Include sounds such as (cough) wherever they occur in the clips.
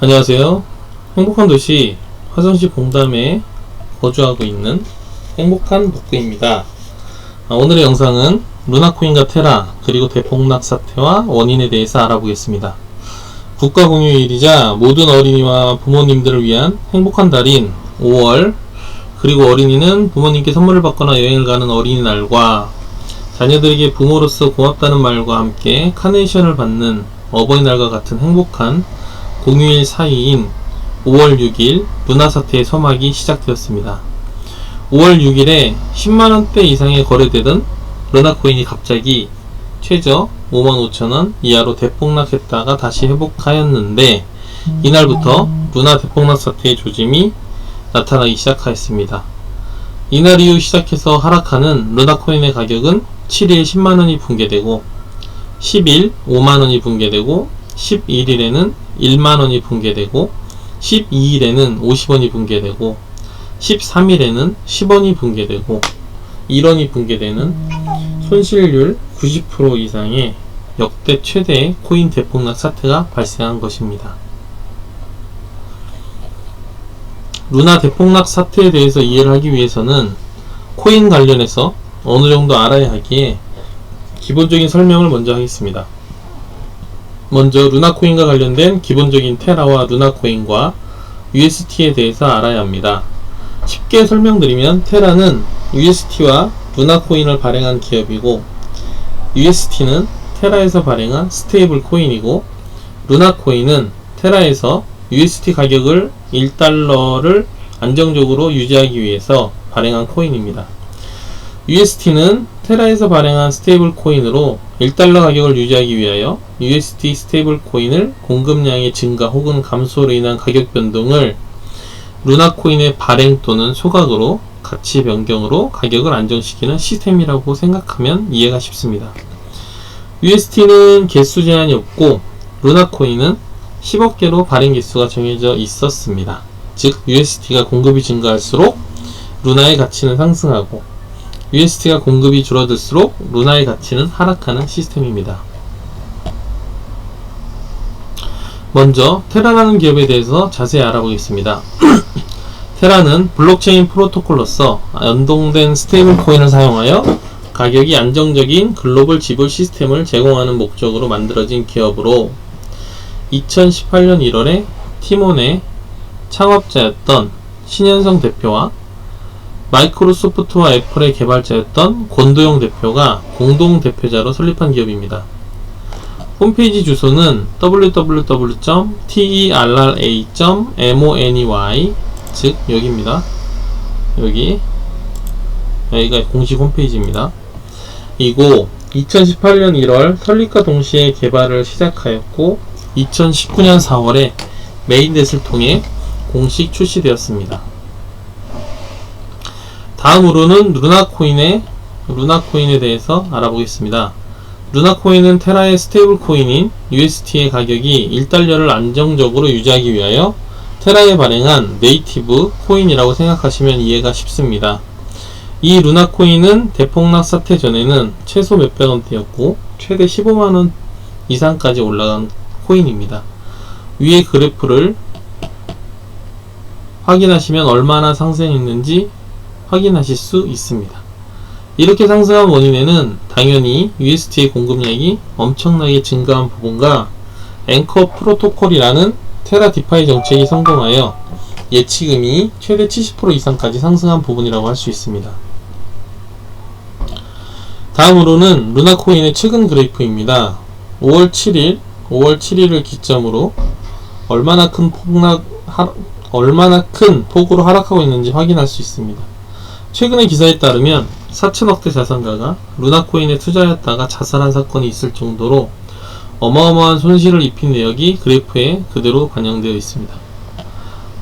안녕하세요. 행복한 도시 화성시 봉담에 거주하고 있는 행복한 복구입니다. 아, 오늘의 영상은 루나코인과 테라 그리고 대폭락 사태와 원인에 대해서 알아보겠습니다. 국가 공휴일이자 모든 어린이와 부모님들을 위한 행복한 달인 5월 그리고 어린이는 부모님께 선물을 받거나 여행을 가는 어린이날과 자녀들에게 부모로서 고맙다는 말과 함께 카네이션을 받는 어버이날과 같은 행복한 공휴일 사이인 5월 6일 루나 사태의 서막이 시작되었습니다. 5월 6일에 10만원대 이상의 거래되던 루나 코인이 갑자기 최저 55,000원 이하로 대폭락했다가 다시 회복하였는데 이날부터 루나 대폭락 사태의 조짐이 나타나기 시작하였습니다. 이날 이후 시작해서 하락하는 루나 코인의 가격은 7일 10만원이 붕괴되고 10일 5만원이 붕괴되고 11일에는 1만원이 붕괴되고 12일에는 50원이 붕괴되고 13일에는 10원이 붕괴되고 1원이 붕괴되는 손실률 90% 이상의 역대 최대의 코인 대폭락 사태가 발생한 것입니다. 루나 대폭락 사태에 대해서 이해를 하기 위해서는 코인 관련해서 어느 정도 알아야 하기에 기본적인 설명을 먼저 하겠습니다. 먼저 루나코인과 관련된 기본적인 테라와 루나코인과 UST에 대해서 알아야 합니다. 쉽게 설명드리면 테라는 UST와 루나코인을 발행한 기업이고 UST는 테라에서 발행한 스테이블 코인이고 루나코인은 테라에서 UST 가격을 1달러를 안정적으로 유지하기 위해서 발행한 코인입니다. UST는 테라에서 발행한 스테이블 코인으로 1달러 가격을 유지하기 위하여 UST 스테이블 코인을 공급량의 증가 혹은 감소로 인한 가격 변동을 루나 코인의 발행 또는 소각으로 가치 변경으로 가격을 안정시키는 시스템이라고 생각하면 이해가 쉽습니다. UST는 개수 제한이 없고 루나 코인은 10억 개로 발행 개수가 정해져 있었습니다. 즉 UST가 공급이 증가할수록 루나의 가치는 상승하고 UST가 공급이 줄어들수록 루나의 가치는 하락하는 시스템입니다. 먼저 테라라는 기업에 대해서 자세히 알아보겠습니다. (clears throat) 테라는 블록체인 프로토콜로서 연동된 스테이블 코인을 사용하여 가격이 안정적인 글로벌 지불 시스템을 제공하는 목적으로 만들어진 기업으로 2018년 1월에 티몬의 창업자였던 신현성 대표와 마이크로소프트와 애플의 개발자였던 권도영 대표가 공동 대표자로 설립한 기업입니다. 홈페이지 주소는 www.terra.mony 즉 여기입니다. 여기 여기가 공식 홈페이지입니다. 이고 2018년 1월 설립과 동시에 개발을 시작하였고 2019년 4월에 메인넷을 통해 공식 출시되었습니다. 다음으로는 루나코인의 루나코인에 대해서 알아보겠습니다. 루나코인은 테라의 스테이블 코인인 UST의 가격이 1달러를 안정적으로 유지하기 위하여 테라에 발행한 네이티브 코인이라고 생각하시면 이해가 쉽습니다. 이 루나코인은 대폭락 사태 전에는 최소 몇백 원대였고 최대 15만원 이상까지 올라간 코인입니다. 위의 그래프를 확인하시면 얼마나 상승했는지 확인하실 수 있습니다. 이렇게 상승한 원인에는 당연히 UST의 공급량이 엄청나게 증가한 부분과 앵커 프로토콜이라는 테라 디파이 정책이 성공하여 예치금이 최대 70% 이상까지 상승한 부분이라고 할 수 있습니다. 다음으로는 루나코인의 최근 그래프입니다. 5월 7일, 5월 7일을 기점으로 얼마나 큰 폭락, 하, 얼마나 큰 폭으로 하락하고 있는지 확인할 수 있습니다. 최근의 기사에 따르면 4천억대 자산가가 루나코인에 투자했다가 자살한 사건이 있을 정도로 어마어마한 손실을 입힌 내역이 그래프에 그대로 반영되어 있습니다.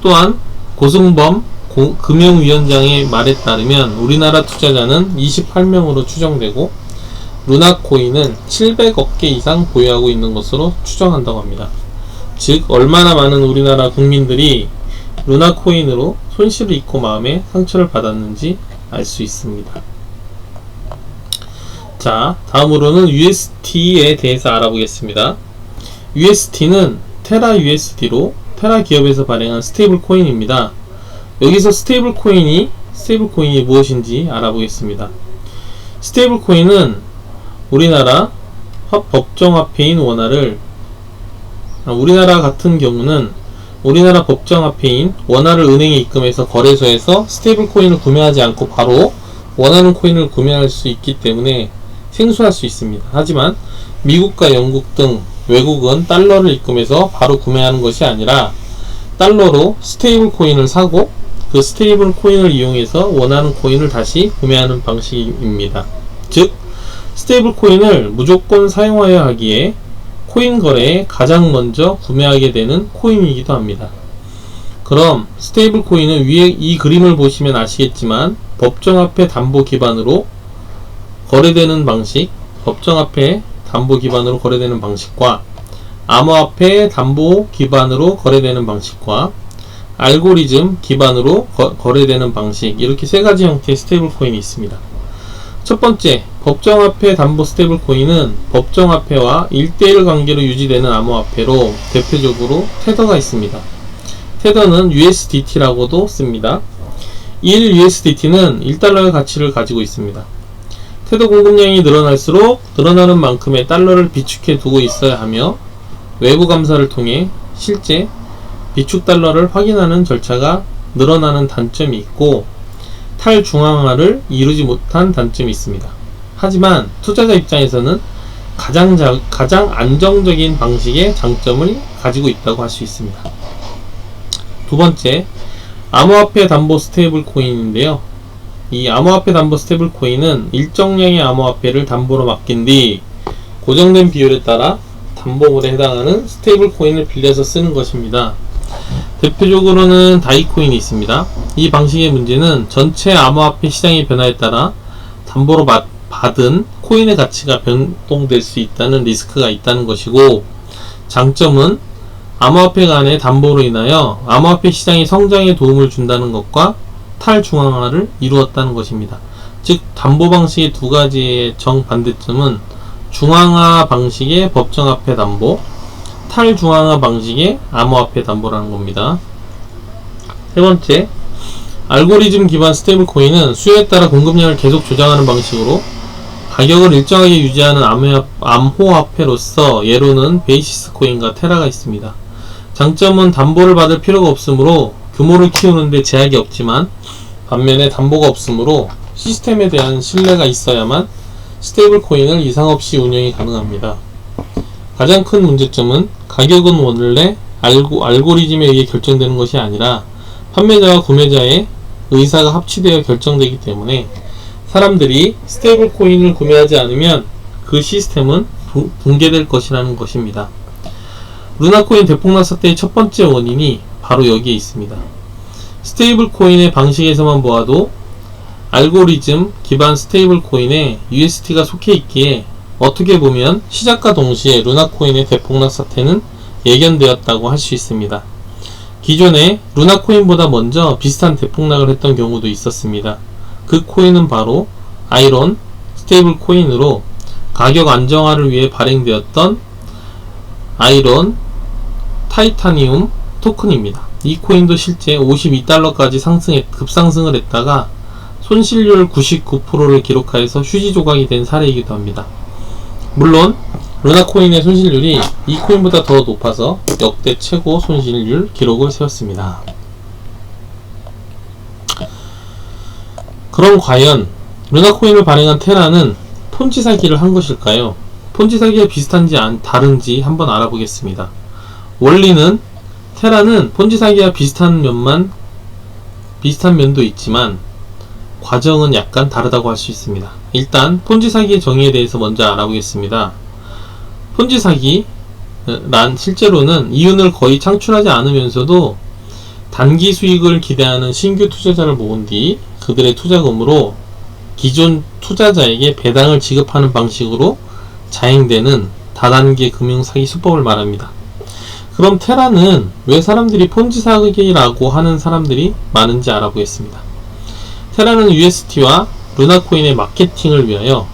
또한 고승범 고, 금융위원장의 말에 따르면 우리나라 투자자는 28명으로 추정되고 루나코인은 700억 개 이상 보유하고 있는 것으로 추정한다고 합니다. 즉 얼마나 많은 우리나라 국민들이 루나코인으로 손실을 입고 마음에 상처를 받았는지 알 수 있습니다. 자, 다음으로는 UST에 대해서 알아보겠습니다. UST는 테라 USD로 테라 기업에서 발행한 스테이블 코인입니다. 여기서 스테이블 코인이 스테이블 코인이 무엇인지 알아보겠습니다. 스테이블 코인은 우리나라 화- 법정화폐인 원화를 아, 우리나라 같은 경우는 우리나라 법정 화폐인 원화를 은행에 입금해서 거래소에서 스테이블 코인을 구매하지 않고 바로 원하는 코인을 구매할 수 있기 때문에 생소할 수 있습니다. 하지만 미국과 영국 등 외국은 달러를 입금해서 바로 구매하는 것이 아니라 달러로 스테이블 코인을 사고 그 스테이블 코인을 이용해서 원하는 코인을 다시 구매하는 방식입니다. 즉, 스테이블 코인을 무조건 사용하여야 하기에 코인 거래에 가장 먼저 구매하게 되는 코인이기도 합니다. 그럼 스테이블 코인은 위에 이 그림을 보시면 아시겠지만 법정화폐 담보 기반으로 거래되는 방식, 법정화폐 담보 기반으로 거래되는 방식과 암호화폐 담보 기반으로 거래되는 방식과 알고리즘 기반으로 거, 거래되는 방식 이렇게 세 가지 형태의 스테이블 코인이 있습니다. 첫 번째, 법정화폐 담보 스테이블 코인은 법정화폐와 1대1 관계로 유지되는 암호화폐로 대표적으로 테더가 있습니다. 테더는 USDT라고도 씁니다. 1 USDT는 1달러의 가치를 가지고 있습니다. 테더 공급량이 늘어날수록 늘어나는 만큼의 달러를 비축해 두고 있어야 하며 외부 감사를 통해 실제 비축 달러를 확인하는 절차가 늘어나는 단점이 있고 탈중앙화를 이루지 못한 단점이 있습니다. 하지만 투자자 입장에서는 가장, 자- 가장 안정적인 방식의 장점을 가지고 있다고 할 수 있습니다. 두 번째, 암호화폐 담보 스테이블 코인인데요. 이 암호화폐 담보 스테이블 코인은 일정량의 암호화폐를 담보로 맡긴 뒤 고정된 비율에 따라 담보물에 해당하는 스테이블 코인을 빌려서 쓰는 것입니다. 대표적으로는 다이코인이 있습니다. 이 방식의 문제는 전체 암호화폐 시장의 변화에 따라 담보로 받- 받은 코인의 가치가 변동될 수 있다는 리스크가 있다는 것이고 장점은 암호화폐 간의 담보로 인하여 암호화폐 시장의 성장에 도움을 준다는 것과 탈중앙화를 이루었다는 것입니다. 즉 담보 방식의 두 가지의 정반대점은 중앙화 방식의 법정화폐 담보, 탈중앙화 방식의 암호화폐 담보라는 겁니다. 세 번째, 알고리즘 기반 스테이블 코인은 수요에 따라 공급량을 계속 조정하는 방식으로 가격을 일정하게 유지하는 암호화- 암호화폐로서 예로는 베이시스 코인과 테라가 있습니다. 장점은 담보를 받을 필요가 없으므로 규모를 키우는데 제약이 없지만 반면에 담보가 없으므로 시스템에 대한 신뢰가 있어야만 스테이블 코인을 이상 없이 운영이 가능합니다. 가장 큰 문제점은 가격은 원래 알고, 알고리즘에 의해 결정되는 것이 아니라 판매자와 구매자의 의사가 합치되어 결정되기 때문에 사람들이 스테이블 코인을 구매하지 않으면 그 시스템은 부- 붕괴될 것이라는 것입니다. 루나코인 대폭락 사태의 첫 번째 원인이 바로 여기에 있습니다. 스테이블 코인의 방식에서만 보아도 알고리즘 기반 스테이블 코인에 UST가 속해 있기에 어떻게 보면 시작과 동시에 루나코인의 대폭락 사태는 예견되었다고 할 수 있습니다. 기존에 루나코인보다 먼저 비슷한 대폭락을 했던 경우도 있었습니다. 그 코인은 바로 아이론 스테이블 코인으로 가격 안정화를 위해 발행되었던 아이론 타이타니움 토큰입니다. 이 코인도 실제 52달러까지 상승해 급상승을 했다가 손실률 99%를 기록하여서 휴지 조각이 된 사례이기도 합니다. 물론 루나코인의 손실률이 이 코인보다 더 높아서 역대 최고 손실률 기록을 세웠습니다. 그럼 과연 루나코인을 발행한 테라는 폰지 사기를 한 것일까요? 폰지 사기와 비슷한지 안, 다른지 한번 알아보겠습니다. 원리는 테라는 폰지 사기와 비슷한 면만 비슷한 면도 있지만 과정은 약간 다르다고 할 수 있습니다. 일단 폰지 사기의 정의에 대해서 먼저 알아보겠습니다. 폰지 사기란 실제로는 이윤을 거의 창출하지 않으면서도 단기 수익을 기대하는 신규 투자자를 모은 뒤 그들의 투자금으로 기존 투자자에게 배당을 지급하는 방식으로 자행되는 다단계 금융 사기 수법을 말합니다. 그럼 테라는 왜 사람들이 폰지 사기라고 하는 사람들이 많은지 알아보겠습니다. 테라는 UST와 루나코인의 마케팅을 위하여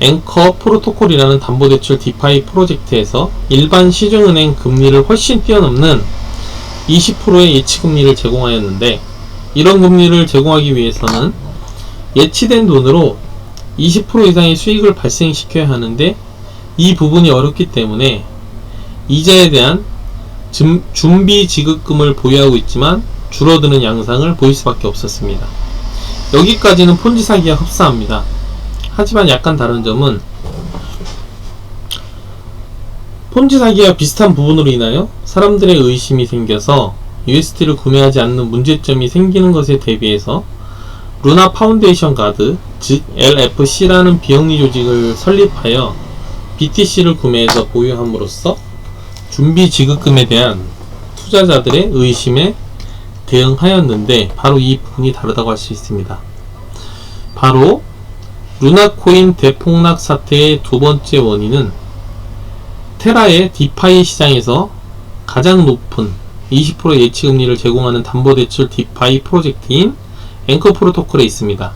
앵커 프로토콜이라는 담보대출 디파이 프로젝트에서 일반 시중은행 금리를 훨씬 뛰어넘는 20%의 예치 금리를 제공하였는데 이런 금리를 제공하기 위해서는 예치된 돈으로 20% 이상의 수익을 발생시켜야 하는데 이 부분이 어렵기 때문에 이자에 대한 줌- 준비 지급금을 보유하고 있지만 줄어드는 양상을 보일 수밖에 없었습니다. 여기까지는 폰지 사기와 흡사합니다. 하지만 약간 다른 점은 폰지 사기와 비슷한 부분으로 인하여 사람들의 의심이 생겨서 USD를 구매하지 않는 문제점이 생기는 것에 대비해서 루나 파운데이션 가드, 즉 LFC라는 비영리 조직을 설립하여 BTC를 구매해서 보유함으로써 준비 지급금에 대한 투자자들의 의심에 대응하였는데 바로 이 부분이 다르다고 할 수 있습니다. 바로 루나코인 대폭락 사태의 두 번째 원인은 테라의 디파이 시장에서 가장 높은 20% 예치 금리를 제공하는 담보 대출 디파이 프로젝트인 앵커 프로토콜에 있습니다.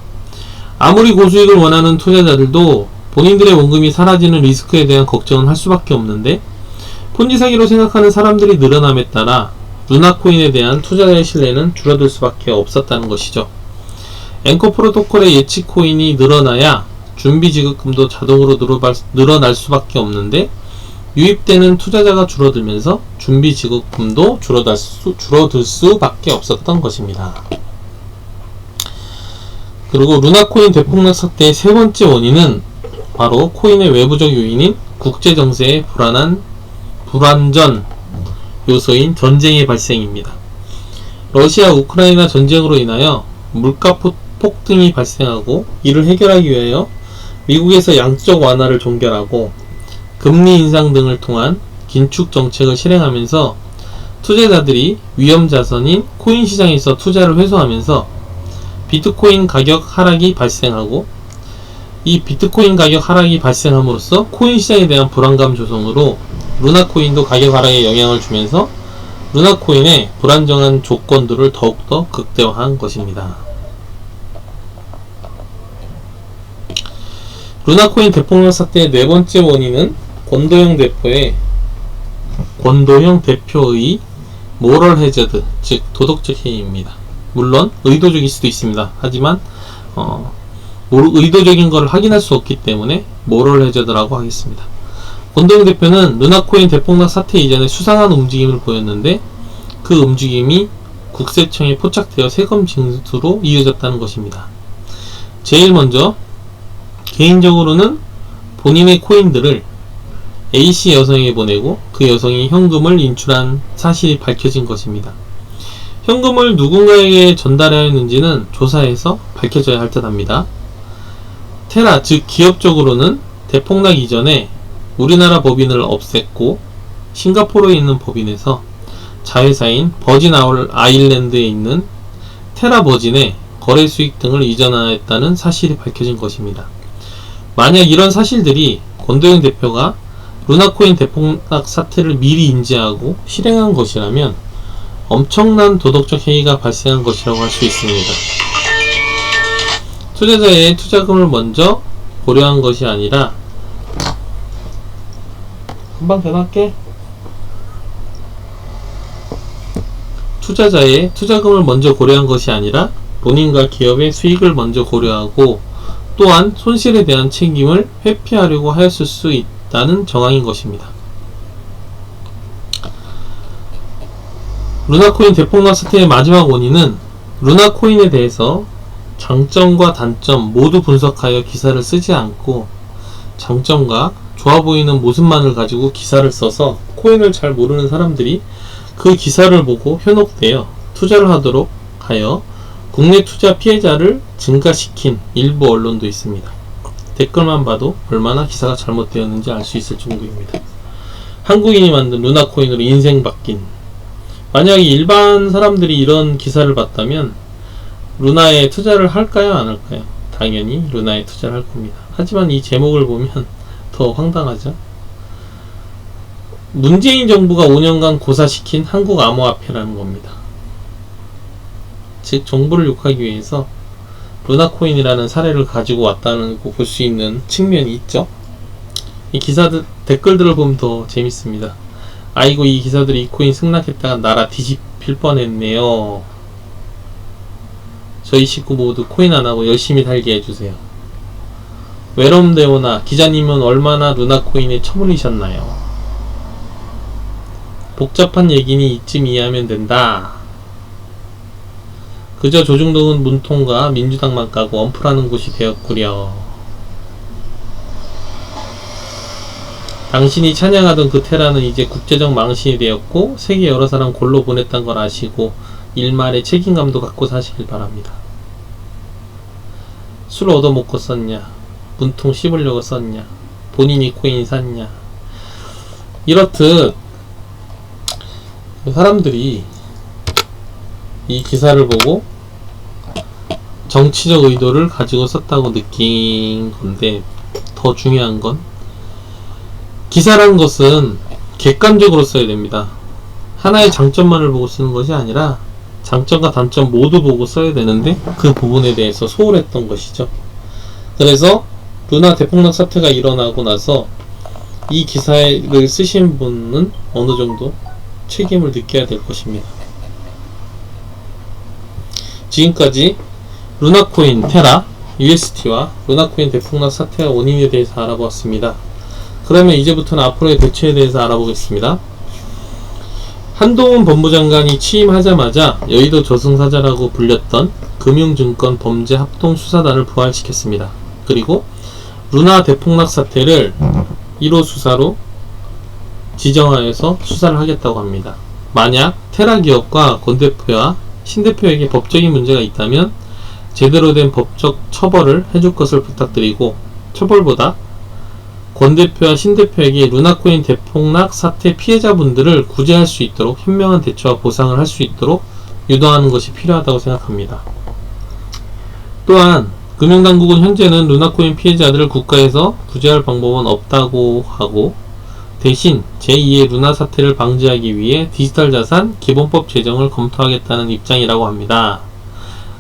아무리 고수익을 원하는 투자자들도 본인들의 원금이 사라지는 리스크에 대한 걱정은 할 수밖에 없는데 폰지 사기로 생각하는 사람들이 늘어남에 따라 루나코인에 대한 투자자의 신뢰는 줄어들 수밖에 없었다는 것이죠. 앵커 프로토콜의 예치 코인이 늘어나야 준비 지급금도 자동으로 늘어날- 늘어날 수밖에 없는데 유입되는 투자자가 줄어들면서 준비 지급금도 줄어들, 수, 줄어들 수밖에 없었던 것입니다. 그리고 루나코인 대폭락 사태의 세 번째 원인은 바로 코인의 외부적 요인인 국제 정세의 불안한 불안전 요소인 전쟁의 발생입니다. 러시아 우크라이나 전쟁으로 인하여 물가 포- 폭등이 발생하고 이를 해결하기 위하여 미국에서 양적 완화를 종결하고 금리 인상 등을 통한 긴축 정책을 실행하면서 투자자들이 위험 자산인 코인 시장에서 투자를 회수하면서 비트코인 가격 하락이 발생하고 이 비트코인 가격 하락이 발생함으로써 코인 시장에 대한 불안감 조성으로 루나코인도 가격 하락에 영향을 주면서 루나코인의 불안정한 조건들을 더욱더 극대화한 것입니다. 루나코인 대폭락 사태의 네 번째 원인은 권도형 대표의 권도형 대표의 모럴 해저드, 즉 도덕적 해이입니다. 물론 의도적일 수도 있습니다. 하지만 어, 의도적인 것을 확인할 수 없기 때문에 모럴 해저드라고 하겠습니다. 권도영 대표는 루나코인 대폭락 사태 이전에 수상한 움직임을 보였는데 그 움직임이 국세청에 포착되어 세금 징수로 이어졌다는 것입니다. 제일 먼저 개인적으로는 본인의 코인들을 A씨 여성에게 보내고 그 여성이 현금을 인출한 사실이 밝혀진 것입니다. 현금을 누군가에게 전달하였는지는 조사해서 밝혀져야 할 듯합니다. 테라 즉 기업적으로는 대폭락 이전에 우리나라 법인을 없앴고 싱가포르에 있는 법인에서 자회사인 버진 아일랜드에 있는 테라 버진에 거래 수익 등을 이전하였다는 사실이 밝혀진 것입니다. 만약 이런 사실들이 권도영 대표가 루나코인 대폭락 사태를 미리 인지하고 실행한 것이라면 엄청난 도덕적 해이가 발생한 것이라고 할 수 있습니다. 투자자의 투자금을 먼저 고려한 것이 아니라 금방 전화할게. 투자자의 투자금을 먼저 고려한 것이 아니라 본인과 기업의 수익을 먼저 고려하고 또한 손실에 대한 책임을 회피하려고 하였을 수 있다는 정황인 것입니다. 루나코인 대폭락 사태의 마지막 원인은 루나코인에 대해서 장점과 단점 모두 분석하여 기사를 쓰지 않고 장점과 좋아 보이는 모습만을 가지고 기사를 써서 코인을 잘 모르는 사람들이 그 기사를 보고 현혹되어 투자를 하도록 하여 국내 투자 피해자를 증가시킨 일부 언론도 있습니다. 댓글만 봐도 얼마나 기사가 잘못되었는지 알 수 있을 정도입니다. 한국인이 만든 루나코인으로 인생 바뀐 만약에 일반 사람들이 이런 기사를 봤다면 루나에 투자를 할까요? 안 할까요? 당연히 루나에 투자를 할 겁니다. 하지만 이 제목을 보면 (laughs) 더 황당하죠? 문재인 정부가 5년간 고사시킨 한국 암호화폐라는 겁니다. 즉, 정부를 욕하기 위해서 루나코인이라는 사례를 가지고 왔다는 거 볼 수 있는 측면이 있죠. 이 기사들, 댓글들을 보면 더 재밌습니다. 아이고 이 기사들이 이 코인 승낙했다가 나라 뒤집힐 뻔했네요. 저희 식구 모두 코인 안 하고 열심히 살게 해주세요. 외로움 대오나 기자님은 얼마나 루나 코인에 처물리셨나요? 복잡한 얘기니 이쯤 이해하면 된다. 그저 조중동은 문통과 민주당만 까고 엄플하는 곳이 되었구려. 당신이 찬양하던 그 테라는 이제 국제적 망신이 되었고 세계 여러 사람 골로 보냈단 걸 아시고 일말의 책임감도 갖고 사시길 바랍니다. 술 얻어먹고 썼냐? 문통 씹으려고 썼냐? 본인이 코인 샀냐? 이렇듯 사람들이 이 기사를 보고 정치적 의도를 가지고 썼다고 느낀 건데 더 중요한 건 기사라는 것은 객관적으로 써야 됩니다. 하나의 장점만을 보고 쓰는 것이 아니라 장점과 단점 모두 보고 써야 되는데 그 부분에 대해서 소홀했던 것이죠. 그래서 루나 대폭락 사태가 일어나고 나서 이 기사를 쓰신 분은 어느 정도 책임을 느껴야 될 것입니다. 지금까지 루나코인 테라, UST와 루나코인 대폭락 사태의 원인에 대해서 알아보았습니다. 그러면 이제부터는 앞으로의 대처에 대해서 알아보겠습니다. 한동훈 법무장관이 취임하자마자 여의도 저승사자라고 불렸던 금융증권 범죄 합동수사단을 부활시켰습니다. 그리고 루나 대폭락 사태를 1호 수사로 지정하여서 수사를 하겠다고 합니다. 만약 테라 기업과 권 대표와 신 대표에게 법적인 문제가 있다면 제대로 된 법적 처벌을 해줄 것을 부탁드리고 처벌보다 권 대표와 신 대표에게 루나코인 대폭락 사태 피해자분들을 구제할 수 있도록 현명한 대처와 보상을 할 수 있도록 유도하는 것이 필요하다고 생각합니다. 또한 금융당국은 현재는 루나코인 피해자들을 국가에서 구제할 방법은 없다고 하고 대신 제2의 루나 사태를 방지하기 위해 디지털 자산 기본법 제정을 검토하겠다는 입장이라고 합니다.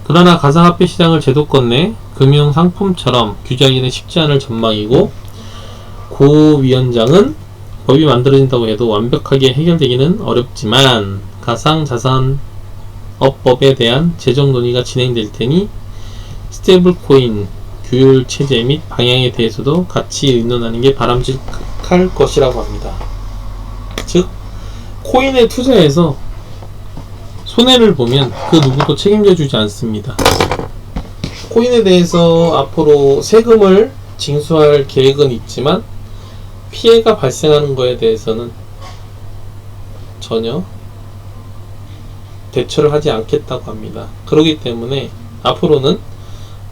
그러나 가상화폐 시장을 제도권 내 금융 상품처럼 규제하기는 쉽지 않을 전망이고 고 위원장은 법이 만들어진다고 해도 완벽하게 해결되기는 어렵지만 가상 자산 업법에 대한 제정 논의가 진행될 테니 스테이블 코인 규율 체제 및 방향에 대해서도 같이 의논하는 게 바람직할 것이라고 합니다. 즉 코인에 투자해서 손해를 보면 그 누구도 책임져 주지 않습니다. 코인에 대해서 앞으로 세금을 징수할 계획은 있지만 피해가 발생하는 거에 대해서는 전혀 대처를 하지 않겠다고 합니다. 그렇기 때문에 앞으로는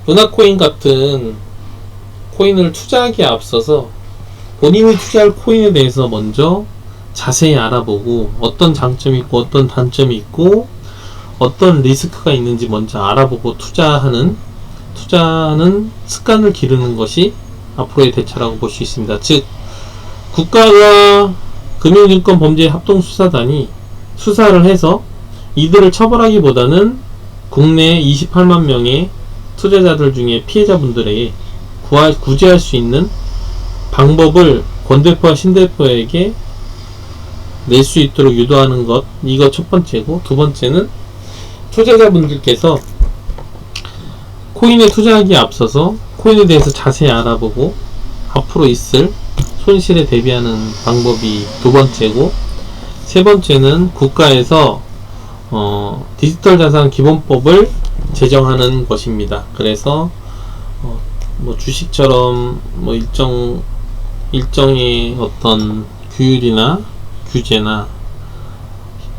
루나코인 같은 코인을 투자하기에 앞서서 본인이 투자할 코인에 대해서 먼저 자세히 알아보고 어떤 장점이 있고 어떤 단점이 있고 어떤 리스크가 있는지 먼저 알아보고 투자하는 투자하는 습관을 기르는 것이 앞으로의 대처라고 볼 수 있습니다. 즉 국가가 금융증권 범죄 합동 수사단이 수사를 해서 이들을 처벌하기보다는 국내 28만 명의 투자자들 중에 피해자분들에게 구할, 구제할 수 있는 방법을 권 대표와 신 대표에게 낼 수 있도록 유도하는 것 이거 첫 번째고 두 번째는 투자자분들께서 코인에 투자하기에 앞서서 코인에 대해서 자세히 알아보고 앞으로 있을 손실에 대비하는 방법이 두 번째고 세 번째는 국가에서 어, 디지털 자산 기본법을 제정하는 것입니다. 그래서 어, 뭐 주식처럼 뭐 일정 일정의 어떤 규율이나 규제나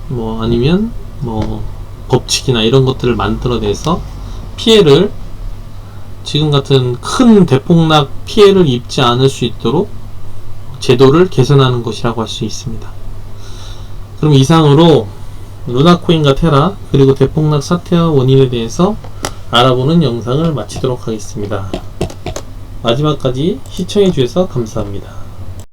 뭐 아니면 뭐 법칙이나 이런 것들을 만들어내서 피해를 지금 같은 큰 대폭락 피해를 입지 않을 수 있도록 제도를 개선하는 것이라고 할 수 있습니다. 그럼 이상으로 루나코인과 테라 그리고 대폭락 사태와 원인에 대해서 알아보는 영상을 마치도록 하겠습니다. 마지막까지 시청해 주셔서 감사합니다.